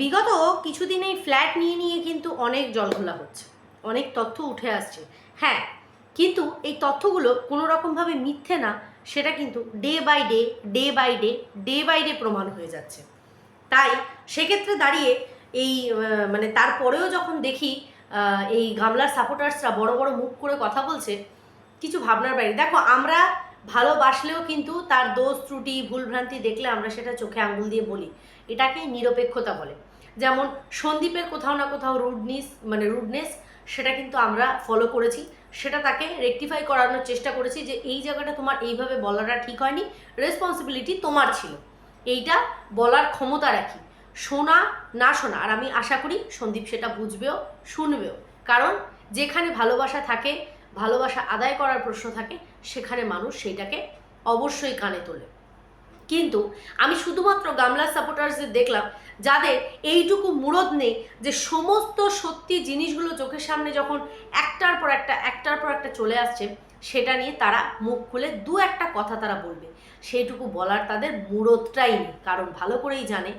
বিগত কিছুদিন এই ফ্ল্যাট নিয়ে নিয়ে কিন্তু অনেক জলঘোলা হচ্ছে, অনেক তথ্য উঠে আসছে। হ্যাঁ কিন্তু এই তথ্যগুলো কোনো রকমভাবে মিথ্যে না, সেটা কিন্তু day by day day by day day by day প্রমাণ হয়ে যাচ্ছে। তাই সেক্ষেত্রে দাঁড়িয়ে এই মানে তারপরেও যখন দেখি এই গামলার সাপোর্টার্সরা বড় বড় মুখ করে কথা বলছে, কিছু ভাবনার বাইরে। দেখো, আমরা ভালোবাসলেও কিন্তু তার দোষ, ত্রুটি, ভুলভ্রান্তি দেখলে আমরা সেটা চোখে আঙুল দিয়ে বলি। এটাকে নিরপেক্ষতা বলে। যেমন সন্দীপের কোথাও না কোথাও রুডনেস মানে রুডনেস সেটা কিন্তু আমরা ফলো করেছি। সেটা তাকে রেকটিফাই করানোর চেষ্টা করেছি যে এই জায়গাটা তোমার এইভাবে বলাটা ঠিক হয়নি রেসপন্সিবিলিটি তোমার ছিল। এইটা বলার ক্ষমতা রাখি। শোনা, না শোনা, আর আমি আশা করি সন্দীপ সেটা বুঝবেও, শুনবেও। কারণ যেখানে ভালোবাসা থাকে, ভালোবাসা আদায় করার প্রশ্ন থাকে, সেখানে মানুষ সেইটাকে অবশ্যই কানে তোলে। কিন্তু আমি শুধুমাত্র গামলা সাপোর্টার্সদের দেখলাম, যাদের এইটুকু মুরদ নেই যে সমস্ত সত্যি জিনিসগুলো চোখের সামনে যখন একটার পর একটা, একটার পর একটা চলে আসছে, সেটা নিয়ে তারা মুখ খুলে দু একটা কথা তারা বলবে। সেইটুকু বলার তাদের মুরদটাই নেই, কারণ ভালো করেই জানে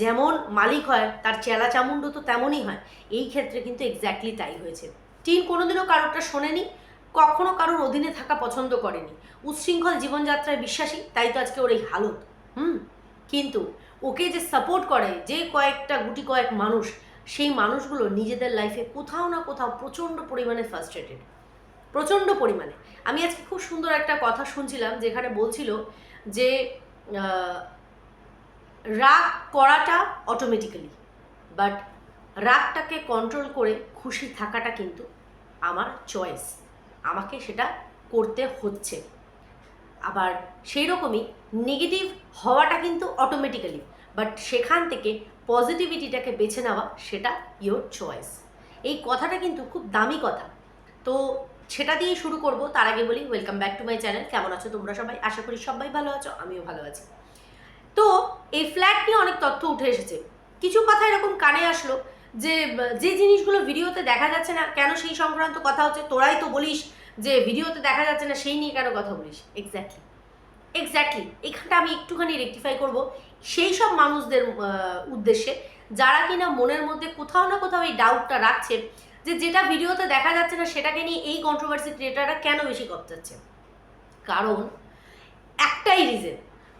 যেমন মালিক হয়, তার চেলা চামুন্ড তো তেমনই হয়। এই ক্ষেত্রে কিন্তু এক্স্যাক্টলি তাই হয়েছে। টিন কোনোদিনও কারোরটা শোনেনি কখনো কারোর অধীনে থাকা পছন্দ করেনি। উচ্ছৃঙ্খল জীবনযাত্রায় বিশ্বাসী, তাই তো আজকে ওর এই হালত। হুম? কিন্তু ওকে যে সাপোর্ট করে যে কয়েকটা গুটি কয়েক মানুষ, সেই মানুষগুলো নিজেদের লাইফে কোথাও না কোথাও প্রচণ্ড পরিমাণে ফার্স্ট্রেটেড প্রচণ্ড পরিমাণে। আমি আজকে খুব সুন্দর একটা কথা শুনছিলাম যেখানে বলছিল যে রাগ করাটা অটোমেটিক্যালি বাট রাগটাকে কন্ট্রোল করে খুশি থাকাটা কিন্তু আমার চয়েস আমাকে সেটা করতে হচ্ছে। আবার সেই রকমই নেগেটিভ হওয়াটা কিন্তু অটোমেটিক্যালি বাট সেখান থেকে পজিটিভিটিটাকে বেছে নেওয়া সেটা ইয়োর চয়েস এই কথাটা কিন্তু খুব দামি কথা। তো সেটা দিয়ে শুরু করব। তার আগে বলি welcome back to my channel কেমন আছো তোমরা সবাই? আশা করি সবাই ভালো আছো, আমিও ভালো আছি। তো এই ফ্ল্যাট নিয়ে অনেক তথ্য উঠে এসেছে। কিছু কথা এরকম কানে আসলো যে যে জিনিসগুলো ভিডিওতে দেখা যাচ্ছে না, কেন সেই সংক্রান্ত কথা হচ্ছে, তোরাই তো বলিস যে ভিডিওতে দেখা যাচ্ছে না, সেই নিয়ে কেন কথা বলিস? এক্স্যাক্টলি এক্স্যাক্টলি এখানটা আমি একটুখানি রেকটিফাই করব। সেই সব মানুষদের উদ্দেশ্যে যারা কিনা মনের মধ্যে কোথাও না কোথাও এই ডাউটটা রাখছে যে যেটা ভিডিওতে দেখা যাচ্ছে না, সেটাকে নিয়ে এই কন্ট্রোভার্সি ক্রিয়েটাররা কেন বেশি কপচাচ্ছে কারণ একটাই রিজন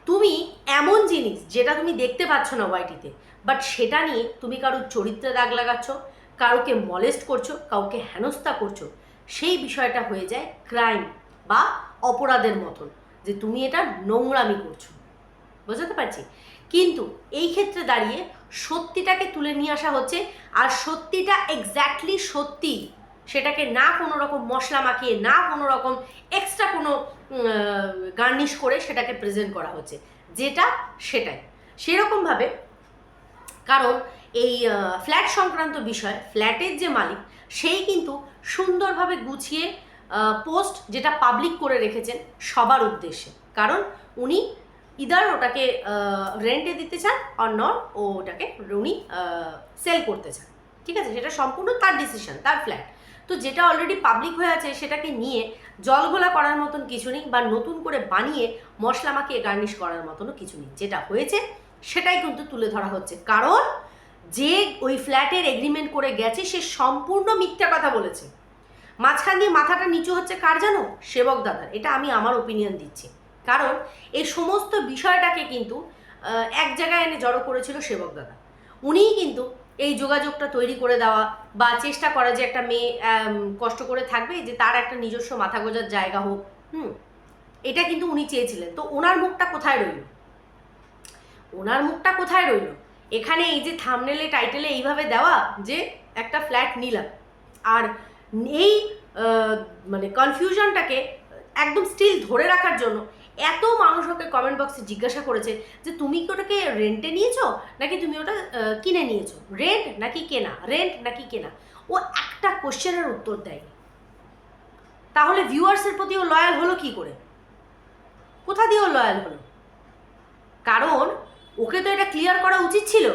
তুমি এমন জিনিস যেটা তুমি দেখতে পাচ্ছ না ওয়াইটিতে বাট সেটা নিয়ে তুমি কারোর চরিত্রে দাগ লাগাচ্ছ, কারোকে মলেস্ট করছ, কাউকে হেনস্থা করছ, সেই বিষয়টা হয়ে যায় ক্রাইম বা অপরাধের মতন, যে তুমি এটা নোংরামি করছ। বোঝাতে পারছি? কিন্তু এই ক্ষেত্রে দাঁড়িয়ে সত্যিটাকে তুলে নিয়ে আসা হচ্ছে, আর সত্যিটা এক্স্যাক্টলি সত্যি, সেটাকে না কোনো রকম মশলা মাখিয়ে, না কোনো রকম এক্সট্রা কোনো গার্নিশ করে সেটাকে প্রেজেন্ট করা হচ্ছে। যেটা সেটাই। সেরকমভাবে কারণ এই ফ্ল্যাট সংক্রান্ত বিষয় ফ্ল্যাটের যে মালিক, সেই কিন্তু সুন্দরভাবে গুছিয়ে পোস্ট যেটা পাবলিক করে রেখেছেন সবার উদ্দেশ্যে। কারণ উনি ইদার ওটাকে রেন্টে দিতে চান আর নট ও ওটাকে উনি সেল করতে চান। ঠিক আছে? সেটা সম্পূর্ণ তার ডিসিশন তার ফ্ল্যাট তো যেটা অলরেডি পাবলিক হয়ে আছে, সেটাকে নিয়ে জলঘোলা করার মতন কিছু নেই বা নতুন করে বানিয়ে মশলা মাখিয়ে গার্নিশ করার মতনও কিছু নেই। যেটা হয়েছে সেটাই কিন্তু তুলে ধরা হচ্ছে। কারণ যে ওই ফ্ল্যাটের এগ্রিমেন্ট করে গেছে, সে সম্পূর্ণ মিথ্যা কথা বলেছে। মাঝখান দিয়ে মাথাটা নিচু হচ্ছে কার জানো? সেবক দাদার। এটা আমি আমার ওপিনিয়ন দিচ্ছি। কারণ এই সমস্ত বিষয়টাকে কিন্তু এক জায়গায় এনে জড়ো করেছিল সেবক দাদা। উনিই কিন্তু এই যোগাযোগটা তৈরি করে দেওয়া বা চেষ্টা করা যে একটা মেয়ে কষ্ট করে থাকবে, যে তার একটা নিজস্ব মাথা গোজার জায়গা হোক, হুম, এটা কিন্তু উনি চেয়েছিলেন। তো ওনার মুখটা কোথায় রইল? ওনার মুখটা কোথায় রইল? এখানে এই যে থামনেলে টাইটেলে এইভাবে দেওয়া যে একটা ফ্ল্যাট নিলাম। আর এই মানে কনফিউশনটাকে একদম স্টিল ধরে রাখার জন্য এত মানুষ ওকে কমেন্ট বক্সে জিজ্ঞাসা করেছে যে, তুমি কি ওটাকে রেন্টে নিয়েছো? নাকি তুমি ওটা কিনে নিয়েছো? রেন্ট নাকি কেনা? রেন্ট নাকি কেনা? ও একটা কোশ্চেনের উত্তর দেয়নি। তাহলে ভিউয়ার্সের প্রতি ও লয়াল হলো কি করে? কোথা দিয়ে ও লয়াল হলো? কারণ ওকে তো এটা ক্লিয়ার করা উচিত ছিল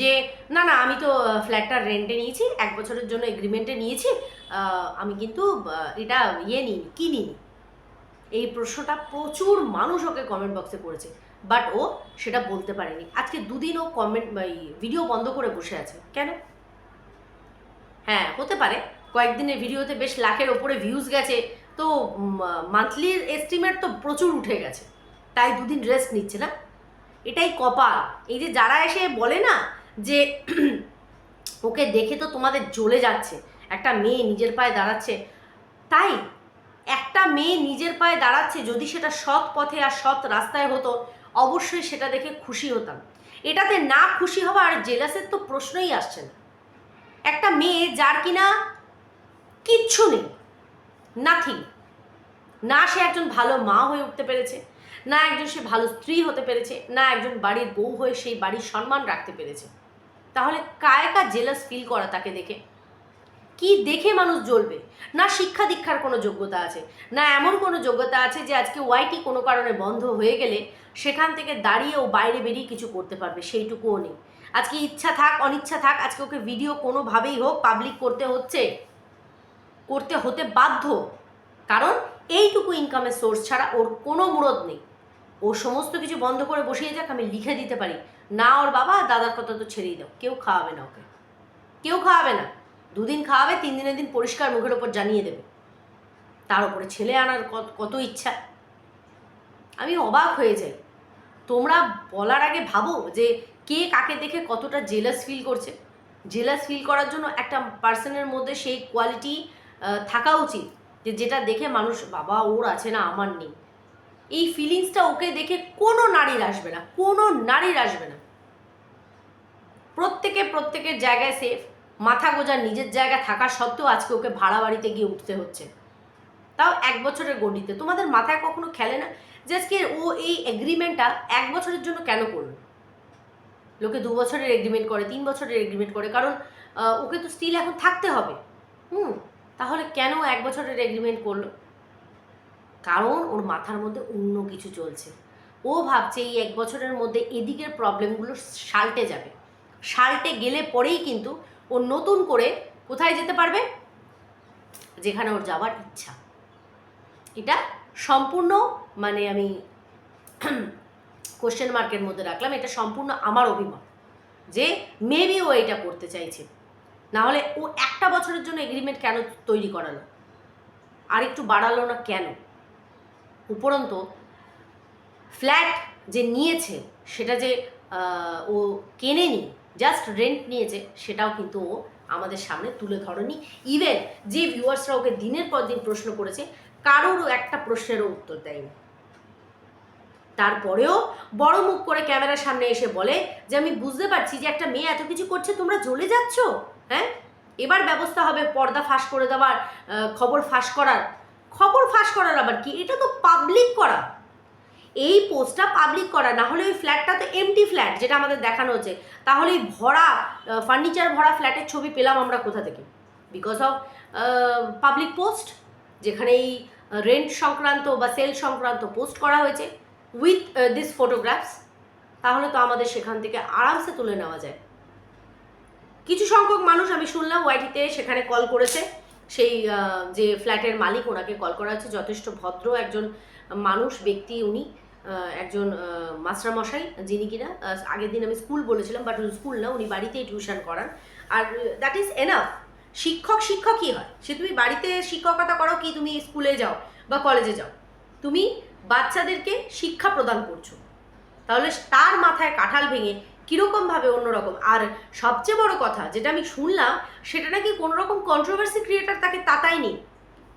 যে, না না, আমি তো ফ্ল্যাটটা রেন্টে নিয়েছি, এক বছরের জন্য এগ্রিমেন্টে নিয়েছি আমি কিন্তু এটা ইয়ে নিইনি কিনিনি এই প্রশ্নটা প্রচুর মানুষ ওকে কমেন্ট বক্সে করেছে বাট ও সেটা বলতে পারেনি। আজকে দুদিন ও কমেন্ট ভিডিও বন্ধ করে বসে আছে। কেন? হ্যাঁ হতে পারে। কয়েকদিনের ভিডিওতে বেশ লাখের ওপরে ভিউজ গেছে, তো মান্থলির এস্টিমেট তো প্রচুর উঠে গেছে। তাই দুদিন রেস্ট নিচ্ছে না। এটাই কপাল। এই যে যারা এসে বলে না যে ওকে দেখে তো তোমাদের জ্বলে যাচ্ছে, একটা মেয়ে নিজের পায়ে দাঁড়াচ্ছে, তাই একটা মেয়ে নিজের পায়ে দাঁড়াচ্ছে যদি সেটা সৎ পথে আর সৎ রাস্তায় হতো, অবশ্যই সেটা দেখে খুশি হতাম। এটাতে না খুশি হওয়া আর জেলাসের তো প্রশ্নই আসছে না। একটা মেয়ে যার কিনা কিচ্ছু নেই নাথিং না সে একজন ভালো মা হয়ে উঠতে পেরেছে না একজন সে ভালো স্ত্রী হতে পেরেছে, না একজন বাড়ির বউ হয়ে সেই বাড়ির সম্মান রাখতে পেরেছে। তাহলে কায় কা জেলাস ফিল করা তাকে দেখে। কি দেখে মানুষ জ্বলবে? না শিক্ষা দীক্ষার কোনো যোগ্যতা আছে, না এমন কোনো যোগ্যতা আছে যে আজকে ওয়াইটি কোনো কারণে বন্ধ হয়ে গেলে সেখান থেকে দাঁড়িয়ে ও বাইরে বেরিয়ে কিছু করতে পারবে, সেইটুকুও নেই। আজকে ইচ্ছা থাক, অনিচ্ছা থাক, আজকে ওকে ভিডিও কোনোভাবেই হোক পাবলিক করতে হচ্ছে, করতে হতে বাধ্য। কারণ এইটুকু ইনকামের সোর্স ছাড়া ওর কোনো মুরদ নেই। ও সমস্ত কিছু বন্ধ করে বসিয়ে যাক, আমি লিখে দিতে পারি। না, ওর বাবা, দাদার কথা তো ছেড়েই দাও। কেউ খাওয়াবে না ওকে। কেউ খাওয়াবে না। দুদিন খাওয়াবে তিন দিনের দিন পরিষ্কার মুখের ওপর জানিয়ে দেবে। তার উপরে ছেলে আনার কত কত ইচ্ছা। আমি অবাক হয়ে যাই। তোমরা বলার আগে ভাবো যে কে কাকে দেখে কতটা জেলাস ফিল করছে। জেলাস ফিল করার জন্য একটা পার্সনের মধ্যে সেই কোয়ালিটি থাকা উচিত। যে যেটা দেখে মানুষ, বাবা, ওর আছে না, আমার নেই। এই ফিলিংসটা ওকে দেখে কোনো নারীর আসবে না, কোনো নারীর আসবে না। প্রত্যেকে প্রত্যেকের জায়গায় সেফ মাথা গোজার নিজের জায়গায় থাকা সত্ত্বেও আজকে ওকে ভাড়া বাড়িতে গিয়ে উঠতে হচ্ছে। তাও এক বছরের গণ্ডিতে। তোমাদের মাথায় কখনো খেলে না যে আজকে ও এই এগ্রিমেন্টটা এক বছরের জন্য কেন করল? লোকে দু বছরের এগ্রিমেন্ট করে, তিন বছরের এগ্রিমেন্ট করে, কারণ ওকে তো স্টিল এখন থাকতে হবে। হুম, তাহলে কেন এক বছরের এগ্রিমেন্ট করল? কারণ ওর মাথার মধ্যে অন্য কিছু চলছে। ও ভাবছে এই এক বছরের মধ্যে এদিকের প্রবলেমগুলো সাল্টে যাবে। সাল্টে গেলে পরেই কিন্তু ও নতুন করে কোথায় যেতে পারবে? যেখানে ওর যাওয়ার ইচ্ছা। এটা সম্পূর্ণ মানে আমি কোশ্চেন মার্কের মধ্যে রাখলাম, এটা সম্পূর্ণ আমার অভিমত যে মেবি ও এটা করতে চাইছে। নাহলে ও একটা বছরের জন্য এগ্রিমেন্ট কেন তৈরি করালো? আর একটু বাড়ালো না কেন? উপরন্ত ফ্ল্যাট যে নিয়েছে, সেটা যে ও কেনেনি জাস্ট রেন্ট নিয়েছে, সেটাও কিন্তু ও আমাদের সামনে তুলে ধরেনি। ইভেন যে ভিউয়ার্সরা ওকে দিনের পর দিন প্রশ্ন করেছে, কারোরও একটা প্রশ্নেরও উত্তর দেয়নি। তারপরেও বড় মুখ করে ক্যামেরার সামনে এসে বলে যে, আমি বুঝতে পারছি যে একটা মেয়ে এত কিছু করছে, তোমরা জ্বলে যাচ্ছ? হ্যাঁ? এবার ব্যবস্থা হবে পর্দা ফাঁস করে দেওয়ার খবর ফাঁস করার। খবর ফাঁস করার আবার কি? এটা তো পাবলিক করা। এই পোস্টটা পাবলিক করা, না হলে ওই ফ্ল্যাটটা তো এমটি ফ্ল্যাট যেটা আমাদের দেখানো হচ্ছে। তাহলে এই ভরা ফার্নিচার ভরা ফ্ল্যাটের ছবি পেলাম আমরা কোথা থেকে? বিকজ অফ পাবলিক পোস্ট যেখানে এই রেন্ট সংক্রান্ত বা সেল সংক্রান্ত পোস্ট করা হয়েছে উইথ দিস ফটোগ্রাফস তাহলে তো আমাদের সেখান থেকে আরামসে তুলে নেওয়া যায়। কিছু সংখ্যক মানুষ আমি শুনলাম ওয়াইটিতে সেখানে কল করেছে। সেই যে ফ্ল্যাটের মালিক ওনাকে কল করা হচ্ছে, যথেষ্ট ভদ্র একজন মানুষ, ব্যক্তি উনি একজন মাস্টারমশাই, যিনি কিনা আগের দিন আমি স্কুল বলেছিলাম, বাট স্কুল না, উনি বাড়িতেই টিউশন করান। আর দ্যাট ইজ এনাফ শিক্ষক শিক্ষকই হয়? সে তুমি বাড়িতে শিক্ষকতা করো কি? তুমি স্কুলে যাও বা কলেজে যাও। তুমি বাচ্চাদেরকে শিক্ষা প্রদান করছ। তাহলে তার মাথায় কাঁঠাল ভেঙে কীরকমভাবে অন্যরকম? আর সবচেয়ে বড় কথা যেটা আমি শুনলাম, সেটা নাকি কোনো রকম কন্ট্রোভার্সি ক্রিয়েটার তাকে তাতায়নি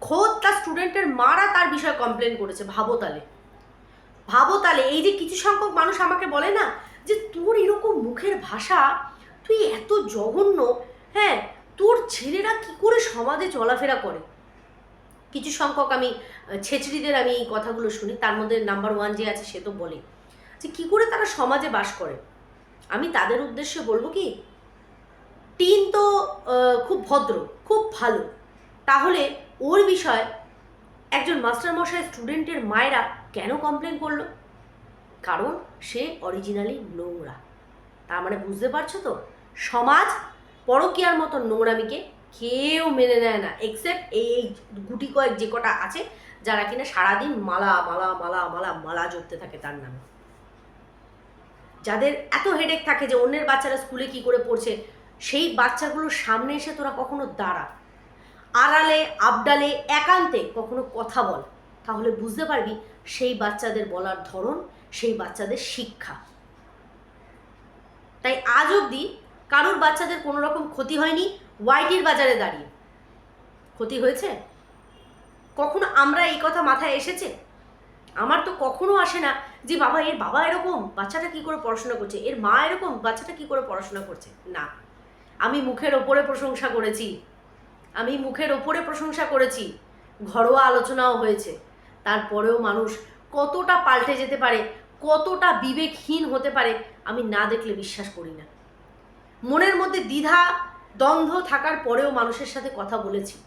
খোদ তার স্টুডেন্টের মারা তার বিষয়ে কমপ্লেন করেছে, ভাবো তালে। এই যে কিছু সংখ্যক মানুষ আমাকে বলে না যে তোর এরকম মুখের ভাষা, তুই এত জঘন্য হ্যাঁ তোর ছেলেরা কি করে সমাজে চলাফেরা করে? কিছু সংখ্যক আমি, ছেচড়িদের আমি এই কথাগুলো শুনি, তার মধ্যে নাম্বার ওয়ান যে আছে সে তো বলে। যে কি করে তারা সমাজে বাস করে? আমি তাদের উদ্দেশ্যে বলব কি টিন তো খুব ভদ্র, খুব ভালো। তাহলে ওর বিষয় একজন মাস্টারমশাই স্টুডেন্টের মায়েরা কেন কমপ্লেন করল? কারণ সে অরিজিনালি নোংরা। তার মানে বুঝতে পারছ তো? সমাজ পরকীয়ার মতো নোংরামিকে কেউ মেনে নেয় না এক্সেপ্ট এই গুটি কয়েক যে কটা আছে, যারা কিনা সারাদিন মালা মালা মালা মালা মালা জপতে থাকে তার নামে। যাদের এত হেডেক থাকে যে অন্যের বাচ্চারা স্কুলে কি করে পড়ছে, সেই বাচ্চাগুলোর সামনে এসে তোরা কখনো দাঁড়া। আড়ালে, আবডালে, একান্তে কখনো কথা বল। তাহলে বুঝতে পারবি সেই বাচ্চাদের বলার ধরন, সেই বাচ্চাদের শিক্ষা। তাই আজ অবধি কারোর বাচ্চাদের কোনো রকম ক্ষতি হয়নি ওয়াইটির বাজারে দাঁড়িয়ে। ক্ষতি হয়েছে? কখনো আমরা এই কথা মাথায় এসেছে? আমার তো কখনো আসে না যে বাবা, এর বাবা এরকম বাচ্চাটা কি করে পড়াশোনা করছে? এর মা এরকম বাচ্চাটা কি করে পড়াশোনা করছে? না। আমি মুখের ওপরে প্রশংসা করেছি। আমি মুখের ওপরে প্রশংসা করেছি। ঘরোয়া আলোচনাও হয়েছে। তারপরেও মানুষ কতটা পাল্টে যেতে পারে, কতটা বিবেকহীন হতে পারে, আমি না দেখলে বিশ্বাস করি না। মনের মধ্যে দ্বিধা, দ্বন্দ্ব থাকার পরেও মানুষের সাথে কথা বলেছি।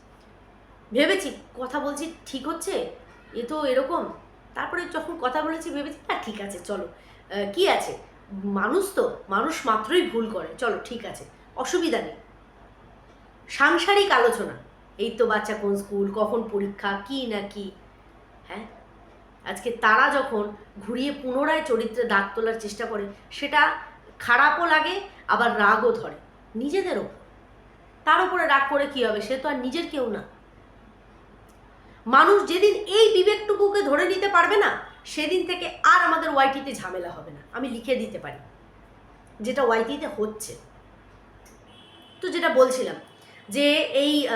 ভেবেছি, কথা বলছি, ঠিক হচ্ছে? এ তো এরকম। তারপরে যখন কথা বলেছি, ভেবেছি, না, ঠিক আছে, চলো। কি আছে? মানুষ তো, মানুষ মাত্রই ভুল করে। চলো, ঠিক আছে, অসুবিধা নেই। সাংসারিক আলোচনা। এই তো বাচ্চা কোন স্কুল, কখন পরীক্ষা, কি না কি? হ্যাঁ? আজকে তারা যখন ঘুরিয়ে পুনরায় চরিত্রে দাগ তোলার চেষ্টা করে, সেটা খারাপও লাগে, আবার রাগও ধরে। নিজেদের ওপর। তার উপরে রাগ করে কি হবে? সে তো আর নিজের কেউ না। মানুষ যেদিন এই বিবেকটুকুকে ধরে নিতে পারবে না, সেদিন থেকে আর আমাদের ওয়াইটিতে ঝামেলা হবে না। আমি লিখে দিতে পারি। যেটা ওয়াইটিতে হচ্ছে। তো যেটা বলছিলাম, যে এই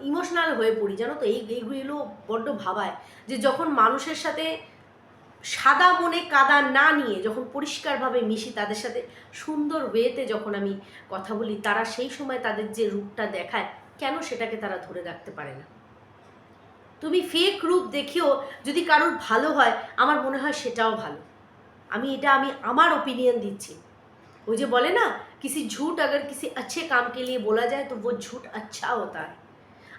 ইমোশনাল হয়ে পড়ি, জানো তো? এই, এইগুলো বড্ড ভাবায় যে যখন মানুষের সাথে সাদা মনে কাদা না নিয়ে যখন পরিষ্কারভাবে মিশি তাদের সাথে, সুন্দর ওয়েতে যখন আমি কথা বলি, তারা সেই সময় তাদের যে রূপটা দেখায়, কেন সেটাকে তারা ধরে রাখতে পারে না? তুমি ফেক রূপ দেখেও যদি কারোর ভালো হয়, আমার মনে হয় সেটাও ভালো। আমি এটা আমি আমার ওপিনিয়ন দিচ্ছি। ওই যে বলে না, কিসি ঝুট আগার কিসি আচ্ছে কামকে নিয়ে বলা যায়, তো ও ঝুট আচ্ছা হতা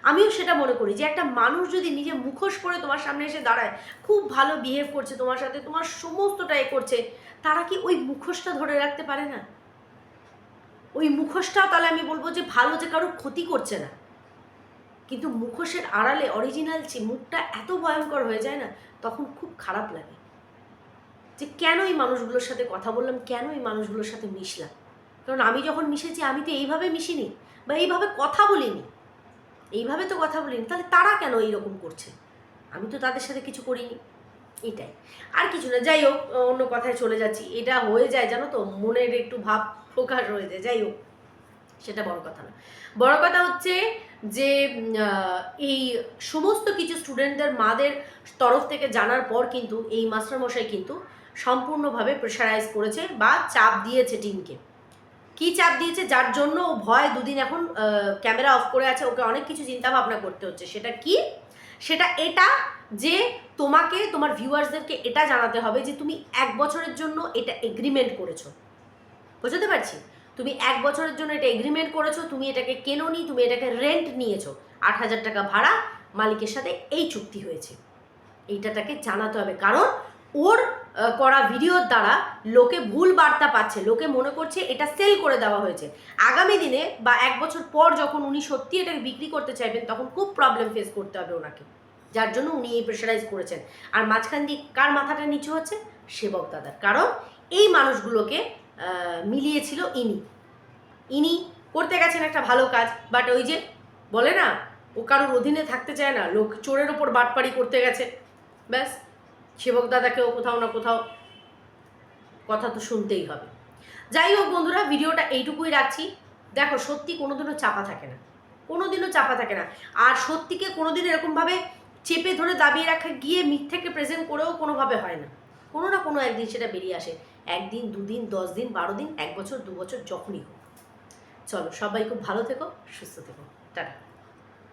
আমিও সেটা মনে করি যে একটা মানুষ যদি নিজে মুখোশ করে তোমার সামনে এসে দাঁড়ায়, খুব ভালো বিহেভ করছে তোমার সাথে, তোমার সমস্তটাই করছে, তারা কি ওই মুখোশটা ধরে রাখতে পারে না? ওই মুখোশটাও তাহলে আমি বলব যে ভালো যে কারোর ক্ষতি করছে না। কিন্তু মুখোশের আড়ালে অরিজিনাল মুখটা এত ভয়ঙ্কর হয়ে যায় না, তখন খুব খারাপ লাগে। যে কেন এই মানুষগুলোর সাথে কথা বললাম, কেন এই মানুষগুলোর সাথে মিশলাম? কারণ আমি যখন মিশেছি, আমি তো এইভাবে মিশিনি বা এইভাবে কথা বলিনি। এইভাবে তো কথা বলিনি, তাহলে তারা কেন এইরকম করছে? আমি তো তাদের সাথে কিছু করিনি। এটাই। আর কিছু না, যাই হোক, অন্য কথায় চলে যাচ্ছি। এটা হয়ে যায়, জানো তো, মনের একটু ভাব প্রকাশ হয়ে যায়। যাই হোক। সেটা বড় কথা না। বড় কথা হচ্ছে যে এই সমস্ত কিছু স্টুডেন্টদের মাদের তরফ থেকে জানার পর কিন্তু এই মাস্টারমশাই কিন্তু সম্পূর্ণভাবে প্রেশারাইজ করেছে বা চাপ দিয়েছে টিমকে কি চাপ দিয়েছে? যার জন্য ভয় দুদিন এখন ক্যামেরা অফ করে আছে, ওকে অনেক কিছু চিন্তা ভাবনা করতে হচ্ছে। সেটা কি? সেটা এটা যে তোমাকে, তোমার ভিউয়ার্সদেরকে এটা জানাতে হবে যে, তুমি এক বছরের জন্য এটা এগ্রিমেন্ট করেছ। বুঝতে পারছি? তুমি এক বছরের জন্য এটা এগ্রিমেন্ট করেছ, তুমি এটাকে কেনোনি, তুমি এটাকে রেন্ট নিয়েছো। আট হাজার টাকা ভাড়া, মালিকের সাথে এই চুক্তি হয়েছে। এইটাটাকে জানাতে হবে। কারণ ওর করা ভিডিওর দ্বারা লোকে ভুল বার্তা পাচ্ছে, লোকে মনে করছে এটা সেল করে দেওয়া হয়েছে। আগামী দিনে বা এক বছর পর যখন উনি সত্যি এটাকে বিক্রি করতে চাইবেন, তখন খুব প্রবলেম ফেস করতে হবে ওনাকে। যার জন্য উনি এই প্রেশারাইজ করেছেন। আর মাঝখান দিয়ে কার মাথাটা নিচু হচ্ছে? সেবক দাদার। কারণ এই মানুষগুলোকে মিলিয়েছিল ইনি। ইনি করতে গেছেন একটা ভালো কাজ বাট ওই যে বলে না, ও কারোর অধীনে থাকতে চায় না, লোক চোরের ওপর বাটপাড়ি করতে গেছে। ব্যাস, সেবক দাদাকেও কোথাও না কোথাও কথা তো শুনতেই হবে। যাই হোক বন্ধুরা, ভিডিওটা এইটুকুই রাখছি। দেখো, সত্যি কোনোদিনও চাপা থাকে না। কোনোদিনও চাপা থাকে না। আর সত্যিকে কোনোদিন এরকমভাবে চেপে ধরে দাবিয়ে রাখা, গিয়ে মিথ্যেকে প্রেজেন্ট করেও কোনোভাবে হয় না। কোনো না কোনো একদিন সেটা বেরিয়ে আসে। একদিন, দুদিন দশ দিন বারো দিন এক বছর, দু বছর যখনই হোক। চলো, সবাই খুব ভালো থেকো, সুস্থ থেকো। টাটা।